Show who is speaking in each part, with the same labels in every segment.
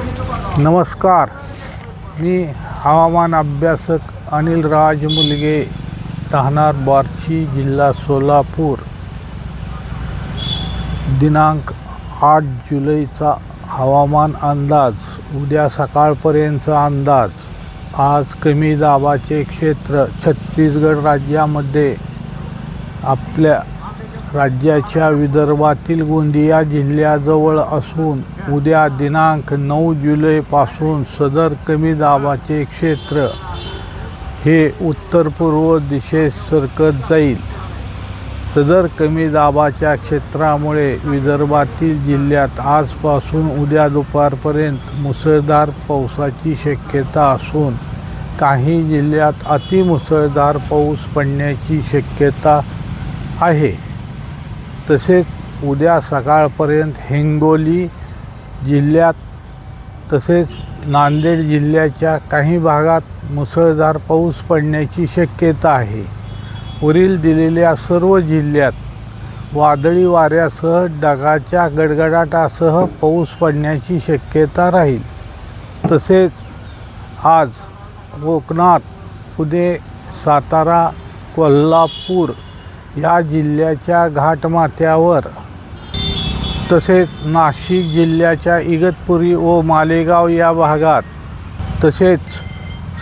Speaker 1: नमस्कार. मी हवामान अभ्यासक अनिल राज मुलगे राहणार बार्शी जिल्हा सोलापूर. दिनांक आठ जुलैचा हवामान अंदाज उद्या सकाळपर्यंतचा अंदाज. आज कमी दाबाचे क्षेत्र छत्तीसगड राज्यामध्ये आपल्या राज्याच्या विदर्भातील गोंदिया जिल्ह्याजवळ असून उद्या दिनांक नऊ जुलैपासून सदर कमी दाबाचे क्षेत्र हे उत्तर पूर्व दिशेस सरकत जाईल. सदर कमी दाबाच्या क्षेत्रामुळे विदर्भातील जिल्ह्यात आजपासून उद्या दुपारपर्यंत मुसळधार पावसाची शक्यता असून काही जिल्ह्यात अतिमुसळधार पाऊस पडण्याची शक्यता आहे. तसेच उद्या सकाळपर्यंत हिंगोली जिल्ह्यात तसेच नांदेड जिल्ह्याच्या काही भागात मुसळधार पाऊस पडण्याची शक्यता आहे. वरील दिलेल्या सर्व जिल्ह्यात वादळी वाऱ्यासह ढगाच्या गडगडाटासह पाऊस पडण्याची शक्यता राहील. तसेच आज कोकणात पुणे सातारा कोल्हापूर या जिल्ह्याच्या घाटमाथ्यावर. तसेच नाशिक जिल्ह्याच्या इगतपुरी व मालेगाव या भागात. तसेच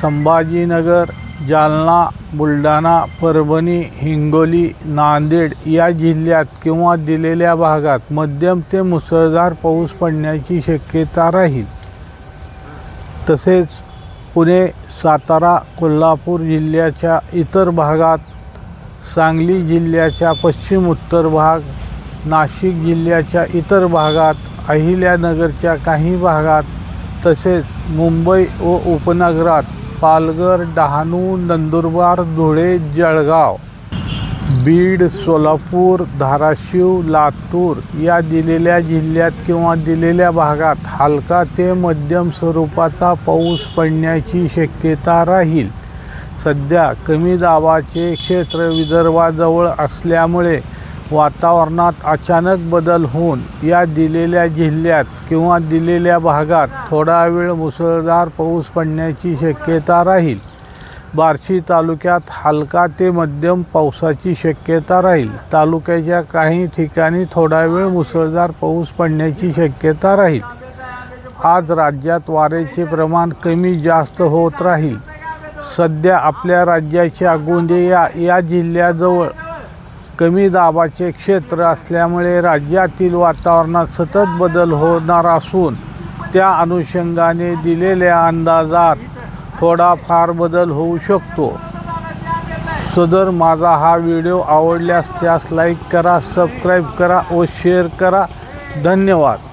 Speaker 1: संभाजीनगर जालना बुलढाणा परभणी हिंगोली नांदेड या जिल्ह्यात किंवा दिलेल्या भागात मध्यम ते मुसळधार पाऊस पडण्याची शक्यता राहील. तसेच पुणे सातारा कोल्हापूर जिल्ह्याच्या इतर भागात सांगली जिल्ह्याच्या पश्चिम उत्तर भाग नाशिक जिल्ह्याच्या इतर भागात अहिल्यानगरच्या काही भागात तसेच मुंबई व उपनगरात पालघर डहाणू नंदुरबार धुळे जळगाव बीड सोलापूर धाराशिव लातूर या दिलेल्या जिल्ह्यात किंवा दिलेल्या भागात हलका ते मध्यम स्वरूपाचा पाऊस पडण्याची शक्यता राहील. सध्या कमी दाबाचे क्षेत्र विदर्भाजवळ असल्यामुळे वातावरणात अचानक बदल होऊन या दिलेल्या जिल्ह्यात किंवा दिलेल्या भागात थोडा वेळ मुसळधार पाऊस पडण्याची शक्यता राहील. बार्शी तालुक्यात हलका ते मध्यम पावसाची शक्यता राहील. तालुक्याच्या काही ठिकाणी थोडा वेळ मुसळधार पाऊस पडण्याची शक्यता राहील. आज राज्यात वारेचे प्रमाण कमी जास्त होत राहील. सध्या आपल्या राज्याच्या गोंदिया या जिल्ह्याजवळ कमी दाबाचे क्षेत्र असल्यामुळे राज्यातील वातावरणात सतत बदल होणार असून त्या अनुषंगाने दिलेल्या अंदाजात थोडाफार बदल होऊ शकतो. सदर माझा हा व्हिडिओ आवडल्यास त्यास लाईक करा सबस्क्राईब करा व शेअर करा. धन्यवाद.